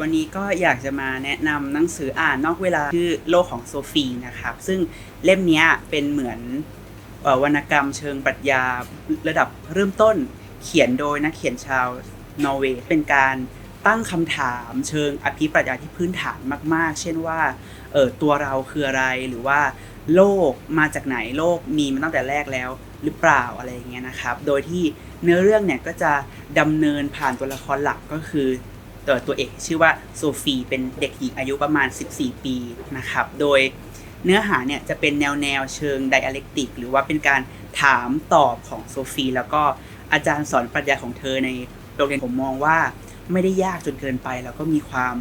วันนี้ก็อยากจะมาแนะนำหนังสืออ่านนอกเวลาชื่อโลกของโซฟีนะครับ ซึ่งเล่มนี้เป็นเหมือนวรรณกรรมเชิงปรัชญาระดับเริ่มต้นเขียนโดยนักเขียนชาวนอร์เวย์เป็นการตั้งคำถามเชิงอภิปรัชญาที่พื้นฐานมาก ๆ เช่นว่าเออตัวเราคืออะไรหรือว่าโลกมาจากไหนโลกมีมาตั้งแต่แรกแล้วหรือเปล่าอะไรอย่างเงี้ยนะครับ โดยที่เนื้อเรื่องเนี่ยก็จะดำเนินผ่านตัวละครหลักก็คือ ตัวตัวเอกชื่อว่าโซฟีเป็นเด็กหญิงอายุประมาณ 14 ปีนะครับ โดยเนื้อหาเนี่ยจะเป็นแนวแนวเชิงไดอะเล็กติก หรือว่าเป็นการถามตอบของโซฟี แล้วก็อาจารย์สอนปรัชญาของเธอในโรงเรียนผมมองว่าไม่ได้ยากจนเกินไป แล้วก็มีความ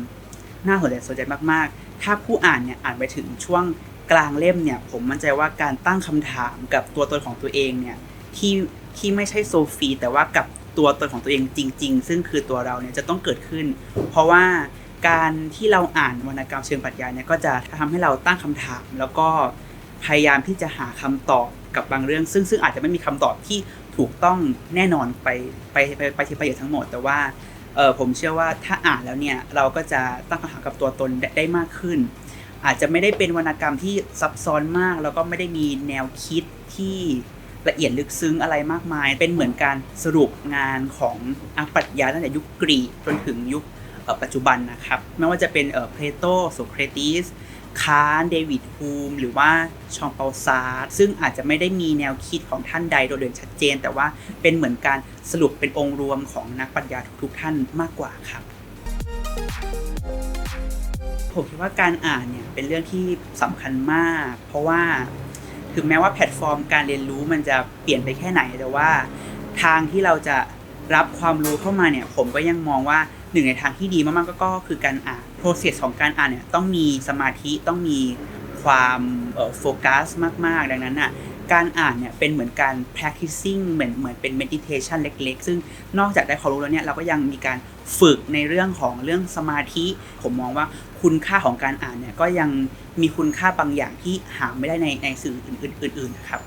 น่าสนใจสนใจมากๆ ถ้าผู้อ่านเนี่ยอ่านไปถึงช่วงกลางเล่มเนี่ย ผมมั่นใจว่าการตั้งคำถามกับตัวตนของตัวเองเนี่ยที่ที่ไม่ใช่โซฟี แต่ว่ากับ ตัวตนของตัวเองจริง ๆ ซึ่งคือตัวเราเนี่ยจะต้องเกิดขึ้น เพราะว่าการที่เราอ่านวรรณกรรมเชิงปรัชญาเนี่ยก็จะทำให้เราตั้งคำถาม แล้วก็พยายามที่จะหาคำตอบกับบางเรื่อง ซึ่งซึ่งอาจจะไม่มีคำตอบที่ถูกต้องแน่นอนไปไปไปไปที่ประโยชน์ทั้งหมด แต่ว่าเออผมเชื่อว่าถ้าอ่านแล้วเนี่ยเราก็จะตั้งคำถามกับตัวตนได้มากขึ้น อาจจะไม่ได้เป็นวรรณกรรมที่ซับซ้อนมาก แล้วก็ไม่ได้มีแนวคิดที่ ละเอียดลึกซึ้งอะไรมากมาย เป็นเหมือนการสรุปงานของนักปรัชญาตั้งแต่ยุคกรีกจนถึงยุคปัจจุบันนะครับ ไม่ว่าจะเป็นเอ่อเพลโตโสเครติสคาร์เดวิดฮูมหรือว่าชองเปาซาร์ซึ่งอาจจะไม่ได้มีแนวคิดของท่านใดโดดเด่นชัดเจน แต่ว่าเป็นเหมือนการสรุปเป็นองค์รวมของนักปรัชญาทุกๆท่านมากกว่าครับผมคิดว่าการอ่านเนี่ยเป็นเรื่องที่สำคัญมาก เพราะว่า ถึงแม้ว่าแพลตฟอร์มการเรียนรู้มันจะเปลี่ยนไปแค่ไหนแต่ว่า ทางที่เราจะรับความรู้เข้ามาเนี่ย ผมก็ยังมองว่าหนึ่งในทางที่ดีมากๆก็คือการอ่าน process ของการอ่านเนี่ยต้องมีสมาธิต้องมีความโฟกัสมาก ๆ ดังนั้นอะ การอ่านเนี่ยเป็นเหมือนการ practicing เหมือนเหมือนเป็น meditation เล็กๆ ซึ่งนอกจากได้ความรู้แล้วเนี่ยเราก็ยังมีการฝึกในเรื่องของเรื่องสมาธิ ผมมองว่าคุณค่าของการอ่านเนี่ยก็ยังมีคุณค่าบางอย่างที่หาไม่ได้ในในสื่ออื่นๆนะครับ